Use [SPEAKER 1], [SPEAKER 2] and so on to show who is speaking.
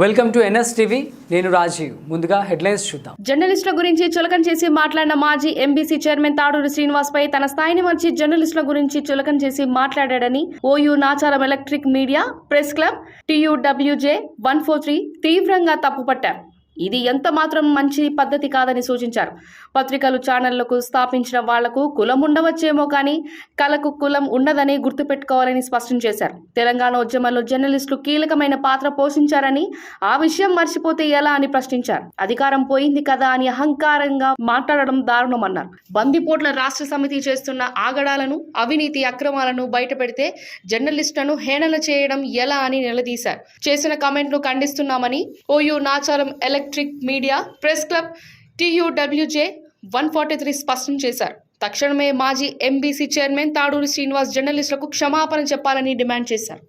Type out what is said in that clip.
[SPEAKER 1] Welcome to NS TV. నేను రాజీవ్. ముందుగా headlines చూద్దాం.
[SPEAKER 2] జర్నలిస్టుల గురించి చులకం చేసి మాట్లాడిన మాజీ ఎంబీసీ చైర్మన్ తాడూరు శ్రీనివాస్ పై తన స్థాయిని మర్చి జర్నలిస్టుల గురించి చులకం చేసి మాట్లాడాడని OU Nacharam electric media press club TUWJ one four three తీవ్రంగా తప్పుపట్టారు. ఇది ఎంత మాత్రం మంచి పద్ధతి కాదని సూచించారు. పత్రికలు ఛానళ్ళకు స్థాపించిన వాళ్ళకు కులం ఉండవచ్చేమో కానీ కళకు కులం ఉండదని గుర్తుపెట్టుకోవాలని స్పష్టం చేశారు. తెలంగాణ ఉద్యమంలో జర్నలిస్టులు కీలకమైన పాత్ర పోషించారని ఆ విషయం మర్చిపోతే ఎలా అని ప్రశ్నించారు. అధికారం పోయింది కదా అని అహంకారంగా మాట్లాడడం దారుణమన్నారు. బందిపోట్ల రాష్ట్ర సమితి చేస్తున్న ఆగడాలను అవినీతి అక్రమాలను బయటపెడితే జర్నలిస్టులను హేళన చేయడం ఎలా అని నిలదీశారు. చేసిన కమెంట్ను ఖండిస్తున్నామని OU Nacharam electric media press club TUWJ one forty three స్పష్టం చేశారు. తక్షణమే మాజీ ఎంబీసీ చైర్మన్ తాడూరి శ్రీనివాస్ జర్నలిస్టులకు క్షమాపణ చెప్పాలని డిమాండ్ చేశారు.